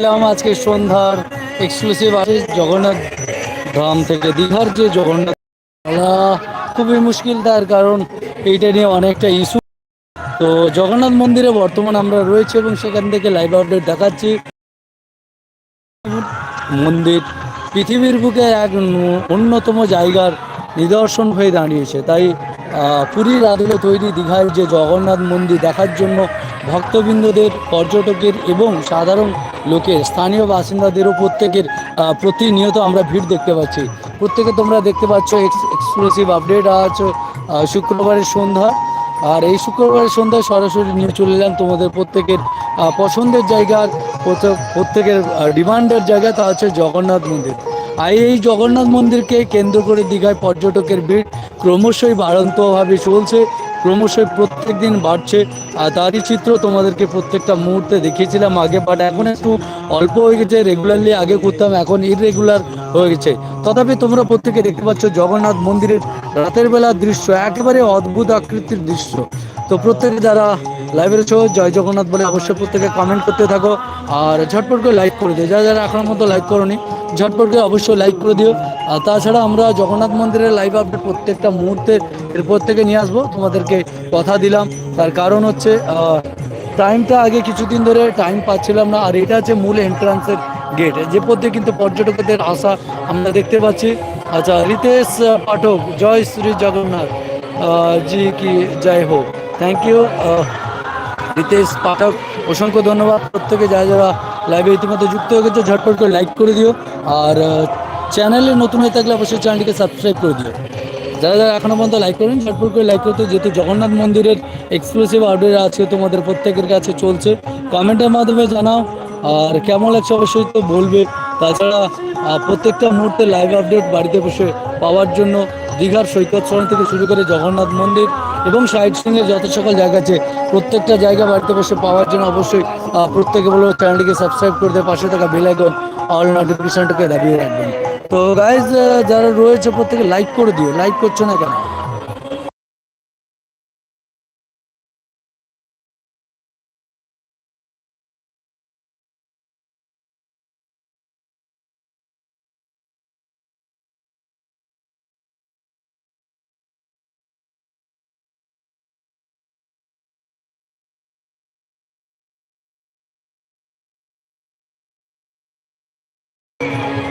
এলাম আজকে সন্ধ্যার এক্সক্লুসিভ আছে জগন্নাথ ধাম থেকে দীঘার যে জগন্নাথ খুবই মুশকিল তার কারণ এইটা নিয়ে অনেকটা ইস্যু তো জগন্নাথ মন্দিরে বর্তমান আমরা রয়েছে এবং সেখান থেকে লাইভ আপডেট দেখাচ্ছি। মন্দির পৃথিবীর বুকে এক অন্যতম জায়গার নিদর্শন হয়ে দাঁড়িয়েছে। তাই পুরীর আদলে তৈরি দীঘার যে জগন্নাথ মন্দির দেখার জন্য ভক্তবৃন্দদের, পর্যটকের এবং সাধারণ লোকের স্থানীয় বাসিন্দাদেরও প্রত্যেকের প্রতিনিয়ত আমরা ভিড় দেখতে পাচ্ছি। প্রত্যেকে তোমরা দেখতে পাচ্ছ এক্সক্লুসিভ আপডেট আহ, শুক্রবারের সন্ধ্যা। আর এই শুক্রবারের সন্ধ্যায় সরাসরি নিয়ে চলে এলাম তোমাদের প্রত্যেকের পছন্দের জায়গার প্রত্যেক- প্রত্যেকের ডিমান্ডের জায়গা তা হচ্ছে জগন্নাথ মন্দির। আর এই জগন্নাথ মন্দিরকে কেন্দ্র করে দীঘায় পর্যটকের ভিড় ক্রমশই বাড়ন্তভাবে চলছে। ক্রমশই প্রত্যেক দিন বাড়ছে। আর তারই চিত্র তোমাদেরকে প্রত্যেকটা মুহূর্তে দেখিয়েছিলাম আগে বাট এখন একটু অল্প হয়ে গেছে। রেগুলারলি আগে করতাম, এখন ইরেগুলার হয়ে গেছে। তথাপি তোমরা প্রত্যেকে দেখতে পাচ্ছ জগন্নাথ মন্দিরের রাতের বেলার দৃশ্য, একেবারে অদ্ভুত আকৃতির দৃশ্য। তো প্রত্যেকে যারা লাইভে রয়েছে, জয় জগন্নাথ বলে অবশ্যই প্রত্যেকে কমেন্ট করতে থাকো। আর ঝটপট করে লাইক করে দিও। যারা যারা এখনও মতো লাইক করোনি ঝটপট করে অবশ্যই লাইক করে দিও। আর তাছাড়া আমরা জগন্নাথ মন্দিরের লাইভ আপডেট প্রত্যেকটা মুহূর্তে এরপর থেকে নিয়ে আসব। তোমাদেরকে কথা দিলাম। তার কারণ হচ্ছে টাইমটা আগে কিছুদিন ধরে টাইম পাচ্ছিলাম না। আর এটা হচ্ছে মূল এন্ট্রান্সের গেট যে পথে কিন্তু পর্যটকদের আসা আমরা দেখতে পাচ্ছি। আচ্ছা রিতেশ পাঠক, জয় শ্রী জগন্নাথ। জি কি জয় হোক। থ্যাংক ইউ রিতেশ, পাঠক, অসংখ্য ধন্যবাদ। প্রত্যেকে যারা যারা লাইভে ইতিমধ্যে যুক্ত হয়ে গেছে, ঝটপট করে লাইক করে দিও। আর চ্যানেলে নতুন হয়ে থাকলে অবশ্যই চ্যানেলটিকে সাবস্ক্রাইব করে দিও। যারা যারা এখনও পর্যন্ত লাইক করেন ঝটপট করে লাইক করতে, যেহেতু জগন্নাথ মন্দিরের এক্সক্লুসিভ আপডেট আছে, তোমাদের প্রত্যেকের কাছে চলছে। কমেন্টের মাধ্যমে জানাও, আর কেমন লাগছে অবশ্যই তো বলবে। তাছাড়া প্রত্যেকটা মুহূর্তে লাইভ আপডেট বাড়িতে বসে পাওয়ার জন্য দীঘার সৈকত সরণ থেকে শুরু করে জগন্নাথ মন্দির এবং সাইড সিংয়ের যত সকল জায়গা আছে, প্রত্যেকটা জায়গা বাড়িতে বসে পাওয়ার জন্য অবশ্যই প্রত্যেকে বলব চ্যানেলটিকে সাবস্ক্রাইব করতে পাশে থাকা বেলাইকন অল নোটিফিকেশনটাকে দাবিয়ে রাখবেন। তো গাইজ যারা রয়েছে, প্রত্যেকে লাইক করে দিও। লাইক করছ না কেন?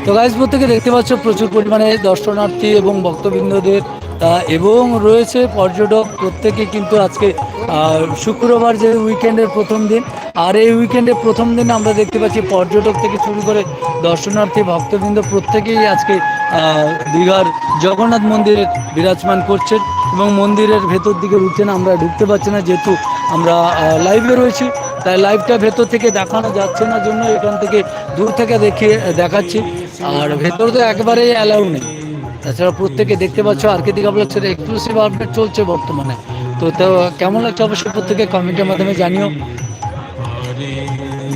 তো গাইজপুর থেকে দেখতে পাচ্ছ প্রচুর পরিমাণে দর্শনার্থী এবং ভক্তবৃন্দদের এবং রয়েছে পর্যটক। প্রত্যেকে কিন্তু আজকে শুক্রবার যে উইকেন্ডের প্রথম দিন, আর এই উইকেন্ডের প্রথম দিন আমরা দেখতে পাচ্ছি পর্যটক থেকে শুরু করে দর্শনার্থী, ভক্তবৃন্দ, প্রত্যেকেই আজকে দীঘার জগন্নাথ মন্দিরে বিরাজমান করছেন এবং মন্দিরের ভেতর দিকে ঢুকছেন আমরা ঢুকতে পারছি না, যেহেতু আমরা লাইভে রয়েছি, তাই লাইভটা ভেতর থেকে দেখানো যাচ্ছে না, জন্য এখান থেকে দূর থেকে দেখিয়ে দেখাচ্ছি। আর ভেতর তো একেবারেই অ্যালাউ নেই। তাছাড়া প্রত্যেকে দেখতে পাচ্ছ আর্কেটিক ব্লগসের এক্সক্লুসিভ আপডেট চলছে বর্তমানে। তো তো, কেমন লাগছে অবশ্যই প্রত্যেকে কমেন্টের মাধ্যমে জানিও।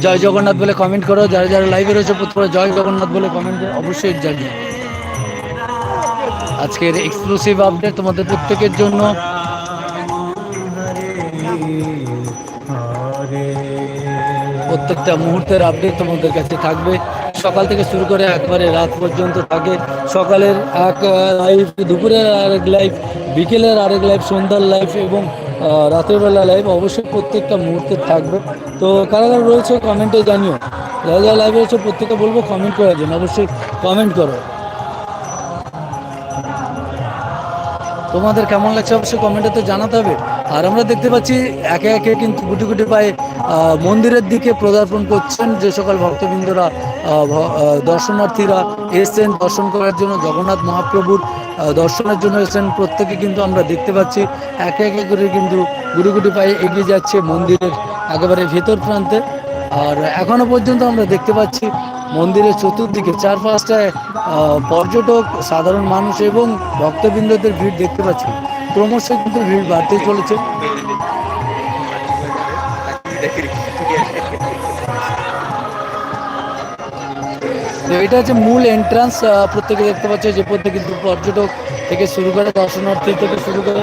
জয় জগন্নাথ বলে কমেন্ট করো, যারা যারা লাইভে রয়েছে প্রত্যেকে জয় জগন্নাথ বলে কমেন্ট অবশ্যই জানিও। আজকের এক্সক্লুসিভ আপডেট তোমাদের প্রত্যেকের জন্য। প্রত্যেকটা মুহূর্তের আপডেট তোমাদের কাছে থাকবে। সকাল থেকে শুরু করে একবারে রাত পর্যন্ত থাকে। সকালের এক লাইভ দুপুরের আরেক লাইভ বিকেলের আরেক লাইভ সন্ধ্যার লাইভ এবং রাতের বেলা লাইভ অবশ্যই প্রত্যেকটা মুহূর্তে থাকবে। তো কারা কারা রয়েছে কমেন্টে জানিও। যারা যারা লাইভে রয়েছে প্রত্যেকে বলব কমেন্ট করার জন্য। অবশ্যই কমেন্ট করো। তোমাদের কেমন লাগছে অবশ্যই কমেন্টে তো জানাতে হবে। আর আমরা দেখতে পাচ্ছি একে একে কিন্তু গুটি গুটি পায়ে মন্দিরের দিকে পদার্পণ করছেন যে সকল ভক্তবৃন্দরা দর্শনার্থীরা এসছেন দর্শন করার জন্য। জগন্নাথ মহাপ্রভুর দর্শনের জন্য এসেছেন। প্রত্যেকে কিন্তু আমরা দেখতে পাচ্ছি একে একে করে কিন্তু গুটি গুটি পায়ে এগিয়ে যাচ্ছে মন্দিরের একেবারে ভেতর প্রান্তে। আর এখনও পর্যন্ত আমরা দেখতে পাচ্ছি মন্দিরের চতুর্দিকে চার পাঁচটায় পর্যটক, সাধারণ মানুষ এবং ভক্তবৃন্দদের ভিড় দেখতে পাচ্ছি। ক্রমশ কিন্তু ভিড় বাড়তেই চলেছে। এটা হচ্ছে মূল এন্ট্রান্স প্রত্যেকে দেখতে পাচ্ছে যে প্রত্যেক কিন্তু পর্যটক থেকে শুরু করে, দর্শনার্থী থেকে শুরু করে।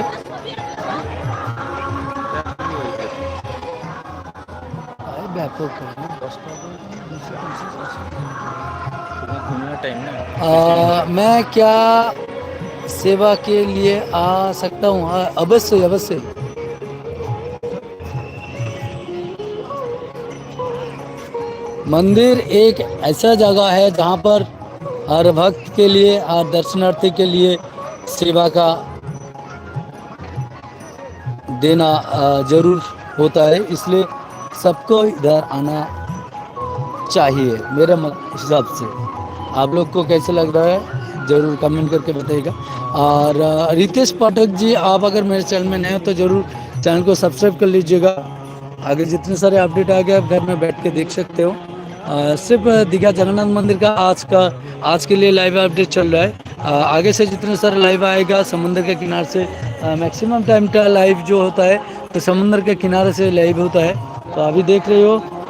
ব্যাপক। घूमना टाइम ना। मैं क्या सेवा के लिए आ सकता हूँ? हाँ, अवश्य अवश्य। मंदिर एक ऐसा जगह है जहाँ पर हर भक्त के लिए हर दर्शनार्थी के लिए सेवा का देना ज़रूर होता है। इसलिए सबको इधर आना चाहिए मेरे हिसाब से। आप लोग को कैसे लग रहा है? ज़रूर कमेंट करके बताइएगा। और रितेश पाठक जी आप अगर मेरे चैनल में नए हो तो ज़रूर चैनल को सब्सक्राइब कर लीजिएगा। आगे जितने सारे अपडेट आ गए आप घर में बैठ के देख सकते हो। अ, सिर्फ़ दीघा जगन्नाथ मंदिर का आज का आज के लिए लाइव अपडेट चल रहा है। अ, आगे से जितने सारे लाइव आएगा समुद्र के किनारे से मैक्सिमम टाइम का लाइव जो होता है तो समुद्र के किनारे से लाइव होता है। तो अभी देख रहे हो।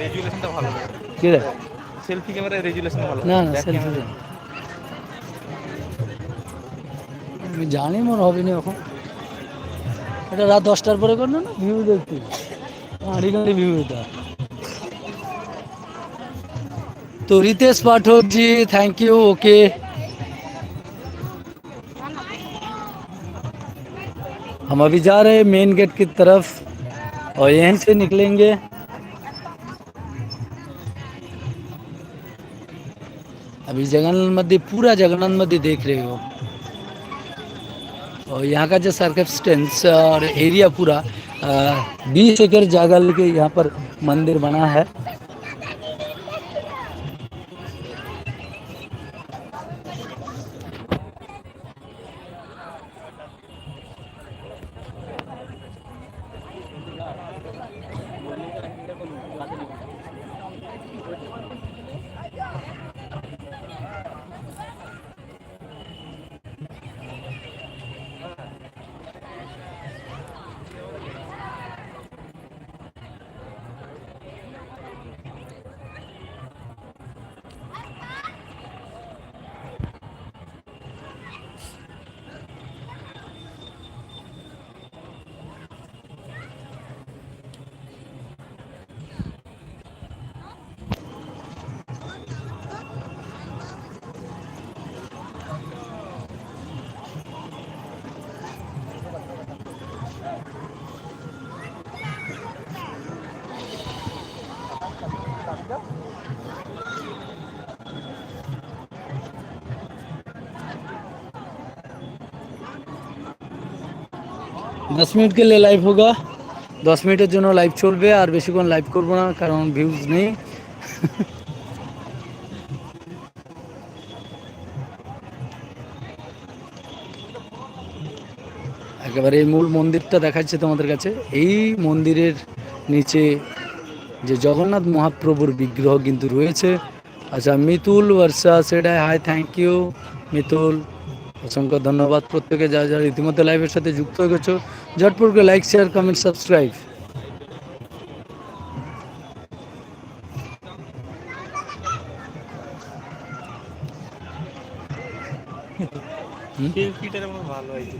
রেজুলেশনটা ভালো লাগে কি রে সেলফি ক্যামেরায় রেজুলেশন ভালো না না Back সেলফি camera- আমি জানি মোর হবে না এখন এটা রাত দশটার পরে করলো না ভিউ দেখতে গাড়ি গাড়ি ভিউ এটা तो Ritesh Pathak ji thank you okay हम अभी जा रहे हैं मेन गेट की तरफ और यहीं से निकलेंगे अभी जगन्नाथ मंदिर पूरा जगन्नाथ मंदिर देख रहे हो। और यहाँ का जो सर्कमस्टेंस और एरिया पूरा बीस एकड़ जगह लेके यहाँ पर मंदिर बना है। দশ মিনিট के लिए লাইভ होगा দশ মিনিটের জন্য লাইভ চলবে আর বেশিক্ষণ লাইভ করবো না কারণ ভিউজ নেই একেবারে এই মূল মন্দিরটা দেখাচ্ছে তোমাদের কাছে এই মন্দিরের নিচে যে জগন্নাথ মহাপ্রভুর বিগ্রহ কিন্তু রয়েছে আচ্ছা মিতুল বর্ষা সেটাই হাই থ্যাংক ইউ মিতুল অসংখ্য ধন্যবাদ প্রত্যেকে যা যারা ইতিমধ্যে লাইভের সাথে যুক্ত হয়ে গেছো। ঝটপটকে লাইক শেয়ার কমেন্ট সাবস্ক্রাইব সেলফিটার আমার ভালো হয়েছে।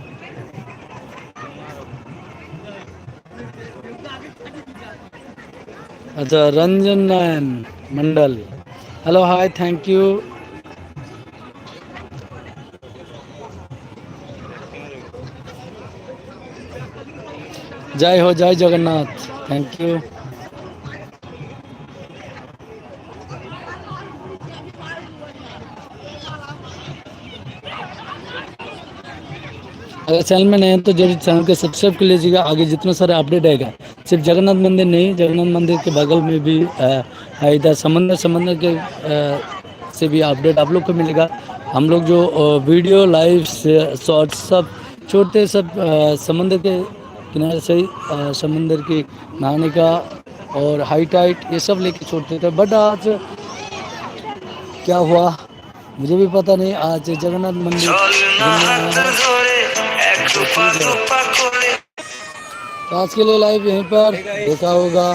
আচ্ছা Ranjan Nayan Mondal hello hi thank you जय हो जय जगन्नाथ। थैंक यू अगर चैनल में नए हैं तो ज़रूर चैनल के सब्सक्राइब कर लीजिएगा आगे जितना सारा अपडेट आएगा। सिर्फ़ जगन्नाथ मंदिर नहीं जगन्नाथ मंदिर के बगल में भी इधर समंदर समंदर के आ, से भी अपडेट आप लोग को मिलेगा। हम लोग जो वीडियो लाइव शॉर्ट्स सब छोटे सब समंदर के किनारे से ही समंदर की नहाने का और हाई टाइट ये सब लेके छोड़ते थे। बट आज क्या हुआ, मुझे भी पता नहीं। आज जगन्नाथ मंदिर। तो आज के लिए लाइव यहीं पर। देखा होगा।